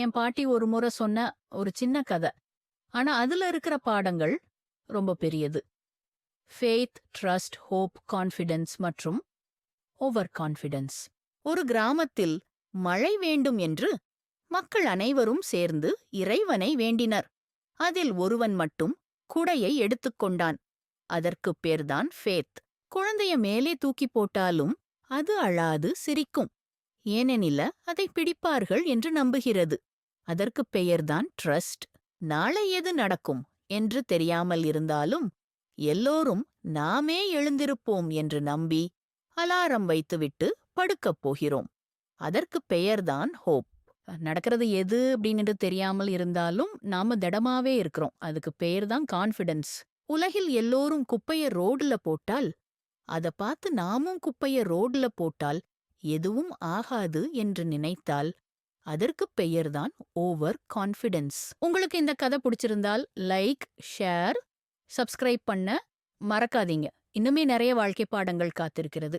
என் பாட்டி ஒரு முறை சொன்ன ஒரு சின்ன கதை. ஆனா அதுல இருக்கிற பாடங்கள் ரொம்ப பெரியது. ஃபேத் ட்ரஸ்ட் ஹோப் கான்ஃபிடன்ஸ் மற்றும் ஓவர் கான்ஃபிடன்ஸ் ஒரு கிராமத்தில் மழை வேண்டும் என்று மக்கள் அனைவரும் சேர்ந்து இறைவனை வேண்டினர். அதில் ஒருவன் மட்டும் குடையை எடுத்துக்கொண்டான் அதற்குப் பேர்தான் ஃபேத் குழந்தைய மேலே தூக்கி போட்டாலும் அது அழாது சிரிக்கும். ஏனெனில அதை பிடிப்பார்கள் என்று நம்புகிறது. அதற்குப் பெயர்தான் ட்ரஸ்ட். நாளை எது நடக்கும் என்று தெரியாமல் இருந்தாலும் எல்லோரும் நாமே எழுந்திருப்போம் என்று நம்பி அலாரம் வைத்துவிட்டு படுக்கப் போகிறோம். அதற்குப் பெயர்தான் ஹோப். நடக்கிறது எது அப்படின்னு தெரியாமல் இருந்தாலும் நாம திடமாவே இருக்கிறோம். அதுக்கு பெயர்தான் கான்ஃபிடன்ஸ். உலகில் எல்லோரும் குப்பைய ரோடுல போட்டால் அதை பார்த்து நாமும் குப்பைய ரோடுல போட்டால் எதுவும் ஆகாது என்று நினைத்தால் அதற்குப் பெயர்தான் ஓவர் கான்ஃபிடென்ஸ் உங்களுக்கு இந்த கதை பிடிச்சிருந்தால் லைக் ஷேர் சப்ஸ்கிரைப் பண்ண மறக்காதீங்க. இன்னுமே நிறைய வாழ்க்கை பாடங்கள் காத்திருக்கிறது.